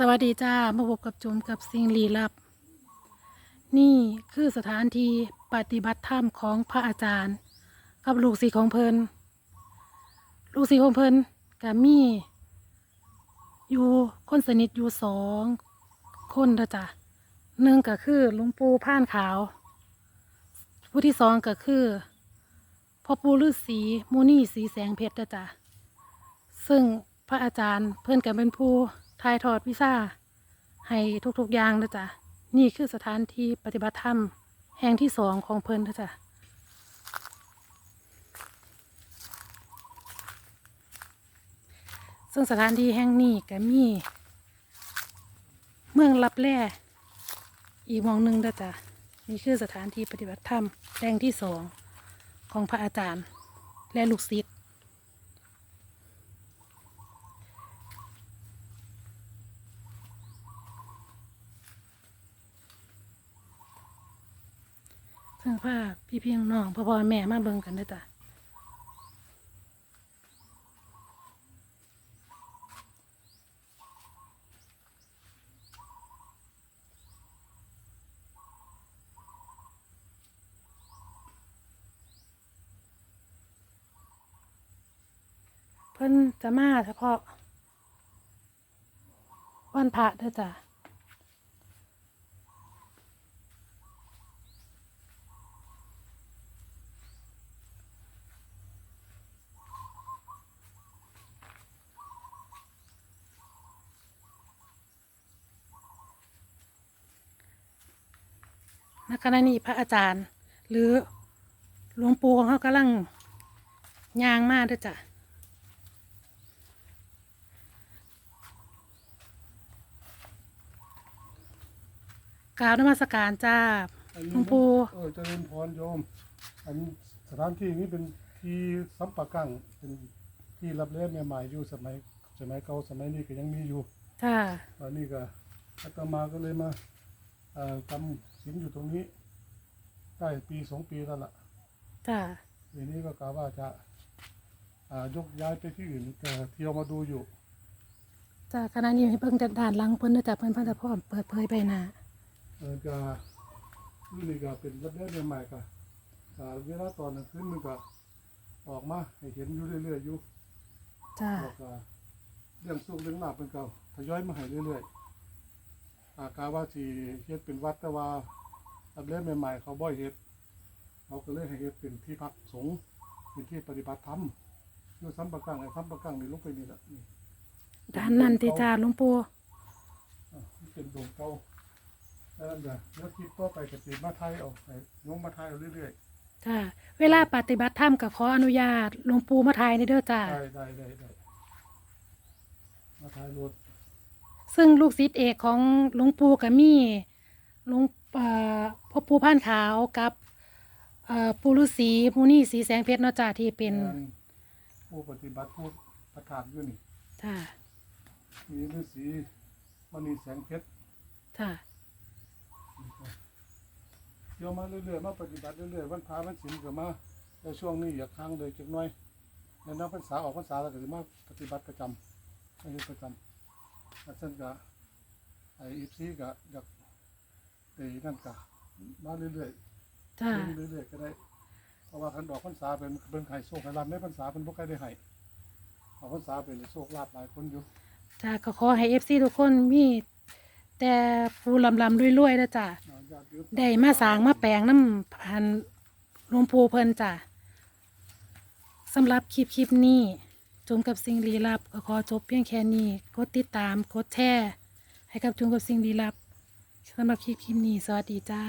สวัสดีจ้ามาพบกับจุมกับสิ่งลี้ลับ นี่คือสถานที่ปฏิบัติธรรมของพระอาจารย์ กับลูกศิษย์ของเพลินลูกศิษย์ของเพลินกับมีอยู่คนสนิทอยู่สองคนนะจ้ะหนึ่งก็คือหลุงปู่ผ่านขาว ผู้ที่สองก็คือพ่อปู่ฤาษีมูนี่สีแสงเพชรนะจ้ะซึ่งพระอาจารย์เพื่อนกันเป็นผู้ ทายทอดวิชาให้ทุกๆอย่างนะจ๊ะนี่คือสถานที่ปฏิบัติธรรม แห่งที่สองของเพิ่นนะจ๊ะซึ่งสถานที่แห่งนี้ก็มี เมืองลับแร่อีกมองหนึ่งนะจ๊ะนี่คือสถานที่ปฏิบัติธรรมแห่งที่สองของพระอาจารย์และลูกศิษย์ ซึ่งพาพี่เพียงน้องพ่อพ่อแม่มาเบิ่งกันเด้อจ้ะเพิ่นจะมาเฉพาะวันพระเด้อจ้ะ ณขณะนี้พระอาจารย์ หรือหลวงปู่ของเขากำลังย่างมาด้วยจ้ะกล่าวนมัสการจ้าอันหลนี้วงปู่เออเจริญพรโยม อันสถานที่นี้เป็นที่สัมปะกังเป็นที่รับเลี้ยใหม่ๆอยู่สมัยสมัยเก่าสมัยนี้ก็ยังมีอยู่จ้าตอนนี้ก็อาตมาก็เลยมาเอ่อ จำศีลอยู่ตรงนี้ได้ปีสองปีแล้วล่ะจ้าทีนี้ก็กะว่าจะอ่ายกย้ายไปที่อื่นแต่เที่ยวมาดูอยู่จ้าขณะนี้ให้เบิ่งแต่ด่านหลังเพิ่นด้วยจ้ะเพิ่นเพิ่นจะพร้อมเปิดเผยใบหน้าเออจะนี่ก็เป็นรับเลี้ยใหม่ๆก็อ่าเวลาตอนกลางคืนมันก็ออกมาให้เห็นอยู่เรื่อยๆอยู่จ้าแล้วก็เรื่องสุขเรื่องลาบเป็นเก่าทยอยมาให้เรื่อยๆ อากาว่าสิเฮ็ดเป็นวัดแต่ว่าอันเล่ใหม่ๆเขาบ่อยเฮ็ดเขาก็เลยให้เฮ็ดเป็นที่พักสงฆ์เป็นที่ปฏิบัติธรรมอยู่ซ้ำประกังไอ้ซ้ำประกังนี่ลงไปนี่ละนี่ด้านนั้นติจ้าหลวงปู่อะมันเป็นดงเก่าแล้วนั่นเดี๋ยวแล้วคิดต่อไปก็สิมาไทยเอาให้ยงมาไทยเอาเรื่อยจ้าเวลาปฏิบัติธรรมก็ขออนุญาตหลวงปู่มาถ่ายในเด้อจ้าๆได้ได้ได้ได้มาไทยรถ ซึ่งลูกศิษย์เอกของหลวงปู่กับมีหลวงเอ่อพ่อปู่ผ่านขาวกับเอ่อปู่ฤาษีมูนี่สีแสงเพชรเนาะจ้าที่เป็นงานผู้ปฏิบัติผู้ประทานอยู่นี่จ้ามีฤาษีมันมีแสงเพชรจ้าเดี๋ยวมาเรื่อยๆมาปฏิบัติเรื่อยๆวันพระวันศีลก็มาแต่ช่วงนี้อย่าค้างเลยจักหน่อยในนักพรรษาออกพรรษาแล้วก็จะมาปฏิบัติประจำไม่ใช่ประจำ แล้วฉันก็ไอ้อีซีก็อยากไอ้นั่นก็มาเรื่อยจ้าๆเรื่อยๆก็ได้ เพราะว่าคันดอกพรรษาเป็นเป็นไห้โชคไห้ลาภในพรรษาเป็นพวกใครได้ไห้ออกพรรษาเป็นโชคลาภหลายคนอยู่จ้าก็ขอให้เอฟซีทุกคนมีแต่ผู้ลำลำรวยๆนะจ้าอ่าญาติโยมได้มาสร้างมาแปลงน้ำพันหลวงปู่เพิ่นจ้าสำหรับคลิปคลิปนี้ จมกับสิ่งลี้ลับก็ขอจบเพียงแค่นี้ กดติดตาม กดแชร์ให้กับจมกับสิ่งลี้ลับสำหรับคลิปคลิปนี้ สวัสดีจ้า